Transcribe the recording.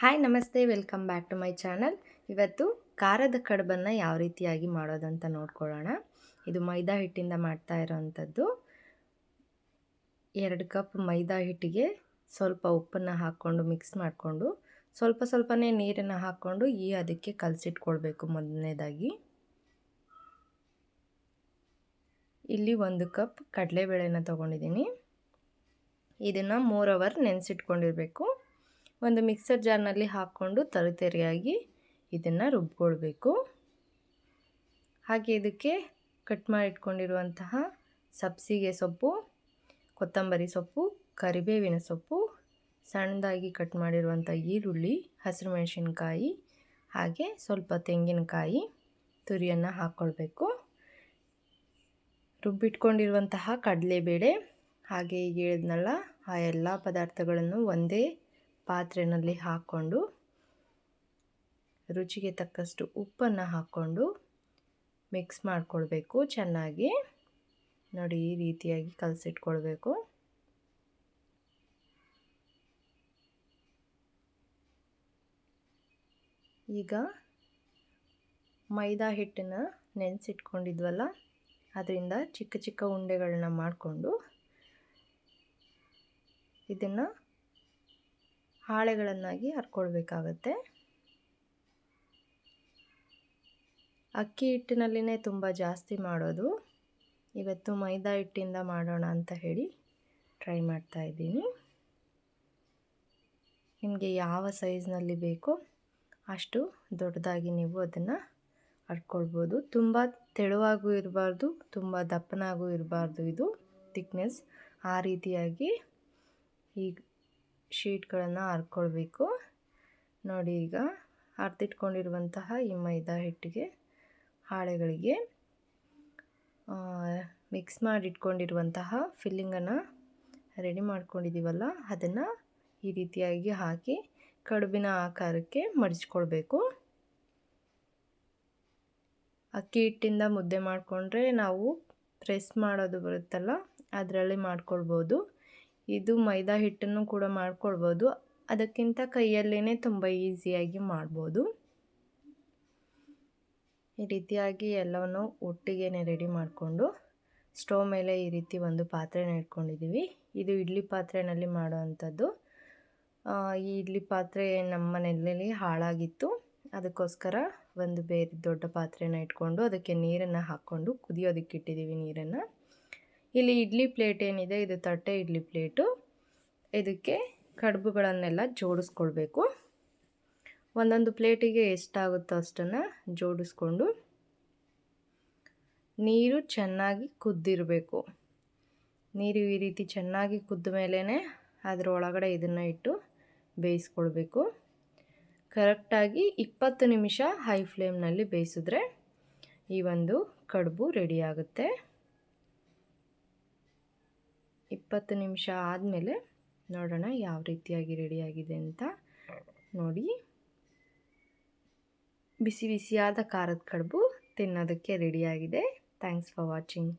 Hi ನಮಸ್ತೆ. Welcome back to my channel ಇವತ್ತು ಖಾರದ ಕಡುಬನ್ನು ಯಾವ ರೀತಿಯಾಗಿ ಮಾಡೋದಂತ ನೋಡ್ಕೊಳ್ಳೋಣ. ಇದು ಮೈದಾ ಹಿಟ್ಟಿಂದ ಮಾಡ್ತಾ ಇರೋವಂಥದ್ದು ಎರಡು ಕಪ್ ಮೈದಾ ಹಿಟ್ಟಿಗೆ ಸ್ವಲ್ಪ ಉಪ್ಪನ್ನು ಹಾಕ್ಕೊಂಡು ಮಿಕ್ಸ್ ಮಾಡಿಕೊಂಡು ಸ್ವಲ್ಪ ಸ್ವಲ್ಪನೇ ನೀರನ್ನು ಹಾಕ್ಕೊಂಡು ಈ ಅದಕ್ಕೆ ಕಲಸಿಟ್ಕೊಳ್ಬೇಕು ಮೊದಲನೇದಾಗಿ. ಇಲ್ಲಿ ಒಂದು ಕಪ್ ಕಡಲೆಬೇಳೆನ ತೊಗೊಂಡಿದ್ದೀನಿ. ಇದನ್ನು ಮೂರು ಅವರ್ ನೆನೆಸಿಟ್ಕೊಂಡಿರಬೇಕು. ಒಂದು ಮಿಕ್ಸರ್ ಜಾರ್ನಲ್ಲಿ ಹಾಕ್ಕೊಂಡು ತರಿತರಿಯಾಗಿ ಇದನ್ನು ರುಬ್ಕೊಳ್ಬೇಕು. ಹಾಗೆ ಇದಕ್ಕೆ ಕಟ್ ಮಾಡಿಟ್ಕೊಂಡಿರುವಂತಹ ಸಬ್ಸಿಗೆ ಸೊಪ್ಪು, ಕೊತ್ತಂಬರಿ ಸೊಪ್ಪು, ಕರಿಬೇವಿನ ಸೊಪ್ಪು, ಸಣ್ಣದಾಗಿ ಕಟ್ ಮಾಡಿರುವಂಥ ಈರುಳ್ಳಿ, ಹಸಿರು ಮೆಣಸಿನ್ಕಾಯಿ, ಹಾಗೆ ಸ್ವಲ್ಪ ತೆಂಗಿನಕಾಯಿ ತುರಿಯನ್ನು ಹಾಕ್ಕೊಳ್ಬೇಕು. ರುಬ್ಬಿಟ್ಕೊಂಡಿರುವಂತಹ ಕಡಲೆಬೇಳೆ, ಹಾಗೆ ಹೇಳಿದ್ನಲ್ಲ, ಆ ಎಲ್ಲ ಪದಾರ್ಥಗಳನ್ನು ಒಂದೇ ಪಾತ್ರೆಯಲ್ಲಿ ಹಾಕ್ಕೊಂಡು ರುಚಿಗೆ ತಕ್ಕಷ್ಟು ಉಪ್ಪನ್ನು ಹಾಕ್ಕೊಂಡು ಮಿಕ್ಸ್ ಮಾಡಿಕೊಳ್ಬೇಕು. ಚೆನ್ನಾಗಿ ನೋಡಿ ಈ ರೀತಿಯಾಗಿ ಕಲಸಿಟ್ಕೊಳ್ಬೇಕು. ಈಗ ಮೈದಾ ಹಿಟ್ಟನ್ನು ನೆನೆಸಿಟ್ಕೊಂಡಿದ್ವಲ್ಲ, ಅದರಿಂದ ಚಿಕ್ಕ ಚಿಕ್ಕ ಉಂಡೆಗಳನ್ನ ಮಾಡಿಕೊಂಡು ಇದನ್ನು ಹಾಳೆಗಳನ್ನಾಗಿ ಹರ್ಕೊಳ್ಬೇಕಾಗತ್ತೆ. ಅಕ್ಕಿ ಹಿಟ್ಟಿನಲ್ಲಿನೇ ತುಂಬ ಜಾಸ್ತಿ ಮಾಡೋದು. ಇವತ್ತು ಮೈದಾ ಹಿಟ್ಟಿಂದ ಮಾಡೋಣ ಅಂತ ಹೇಳಿ ಟ್ರೈ ಮಾಡ್ತಾ ಇದ್ದೀನಿ. ನಿಮಗೆ ಯಾವ ಸೈಜ್ನಲ್ಲಿ ಬೇಕೋ ಅಷ್ಟು ದೊಡ್ಡದಾಗಿ ನೀವು ಅದನ್ನು ಹರ್ಕೊಳ್ಬೋದು. ತುಂಬ ತೆಳುವಾಗೂ ಇರಬಾರ್ದು, ತುಂಬ ದಪ್ಪನಾಗೂ ಇರಬಾರ್ದು ಇದು ಥಿಕ್ನೆಸ್ ಆ ರೀತಿಯಾಗಿ ಈಗ ಶೀಟ್ಗಳನ್ನು ಹರ್ಕೊಳ್ಬೇಕು. ನೋಡಿ ಈಗ ಹರ್ದಿಟ್ಕೊಂಡಿರುವಂತಹ ಈ ಮೈದಾ ಹಿಟ್ಟಿಗೆ ಹಾಳೆಗಳಿಗೆ ಮಿಕ್ಸ್ ಮಾಡಿಟ್ಕೊಂಡಿರುವಂತಹ ಫಿಲ್ಲಿಂಗನ್ನು ರೆಡಿ ಮಾಡ್ಕೊಂಡಿದ್ದೀವಲ್ಲ ಅದನ್ನು ಈ ರೀತಿಯಾಗಿ ಹಾಕಿ ಕಡುಬಿನ ಆಕಾರಕ್ಕೆ ಮಡಿಚ್ಕೊಳ್ಬೇಕು. ಅಕ್ಕಿ ಹಿಟ್ಟಿಂದ ಮುದ್ದೆ ಮಾಡಿಕೊಂಡ್ರೆ ನಾವು ಪ್ರೆಸ್ ಮಾಡೋದು ಬರುತ್ತಲ್ಲ, ಅದರಲ್ಲಿ ಮಾಡ್ಕೊಳ್ಬೋದು. ಇದು ಮೈದಾ ಹಿಟ್ಟನ್ನು ಕೂಡ ಮಾಡ್ಕೊಳ್ಬೋದು. ಅದಕ್ಕಿಂತ ಕೈಯಲ್ಲೇ ತುಂಬ ಈಸಿಯಾಗಿ ಮಾಡ್ಬೋದು. ಈ ರೀತಿಯಾಗಿ ಎಲ್ಲವನ್ನು ಒಟ್ಟಿಗೆ ರೆಡಿ ಮಾಡಿಕೊಂಡು ಸ್ಟೋವ್ ಮೇಲೆ ಈ ರೀತಿ ಒಂದು ಪಾತ್ರೆನ ಇಟ್ಕೊಂಡಿದ್ದೀವಿ. ಇದು ಇಡ್ಲಿ ಪಾತ್ರೆಯಲ್ಲಿ ಮಾಡುವಂಥದ್ದು. ಈ ಇಡ್ಲಿ ಪಾತ್ರೆ ನಮ್ಮ ಮನೆಯಲ್ಲಿ ಹಾಳಾಗಿತ್ತು. ಅದಕ್ಕೋಸ್ಕರ ಒಂದು ಬೇರೆ ದೊಡ್ಡ ಪಾತ್ರೆನ ಇಟ್ಕೊಂಡು ಅದಕ್ಕೆ ನೀರನ್ನು ಹಾಕ್ಕೊಂಡು ಕುದಿಯೋದಕ್ಕೆ ಇಟ್ಟಿದ್ದೀವಿ ನೀರನ್ನು. ಇಲ್ಲಿ ಇಡ್ಲಿ ಪ್ಲೇಟ್ ಏನಿದೆ, ಇದು ತಟ್ಟೆ ಇಡ್ಲಿ ಪ್ಲೇಟು. ಇದಕ್ಕೆ ಕಡುಬುಗಳನ್ನೆಲ್ಲ ಜೋಡಿಸ್ಕೊಳ್ಬೇಕು. ಒಂದೊಂದು ಪ್ಲೇಟಿಗೆ ಎಷ್ಟಾಗುತ್ತೋ ಅಷ್ಟನ್ನು ಜೋಡಿಸ್ಕೊಂಡು ನೀರು ಚೆನ್ನಾಗಿ ಕುದ್ದಿರಬೇಕು. ನೀರು ಈ ರೀತಿ ಚೆನ್ನಾಗಿ ಕುದ್ದ ಮೇಲೇ ಅದರ ಒಳಗಡೆ ಇದನ್ನು ಇಟ್ಟು ಬೇಯಿಸ್ಕೊಳ್ಬೇಕು. ಕರೆಕ್ಟಾಗಿ ಇಪ್ಪತ್ತು ನಿಮಿಷ ಹೈ ಫ್ಲೇಮ್ನಲ್ಲಿ ಬೇಯಿಸಿದ್ರೆ ಈ ಒಂದು ಕಡುಬು ರೆಡಿಯಾಗುತ್ತೆ ಇಪ್ಪತ್ತು ನಿಮಿಷ ಆದಮೇಲೆ ನೋಡೋಣ ಯಾವ ರೀತಿಯಾಗಿ ರೆಡಿಯಾಗಿದೆ ಅಂತ ನೋಡಿ. ಬಿಸಿ ಬಿಸಿಯಾದ ಖಾರದ ಕಡುಬು ತಿನ್ನೋದಕ್ಕೆ ರೆಡಿಯಾಗಿದೆ. Thanks for watching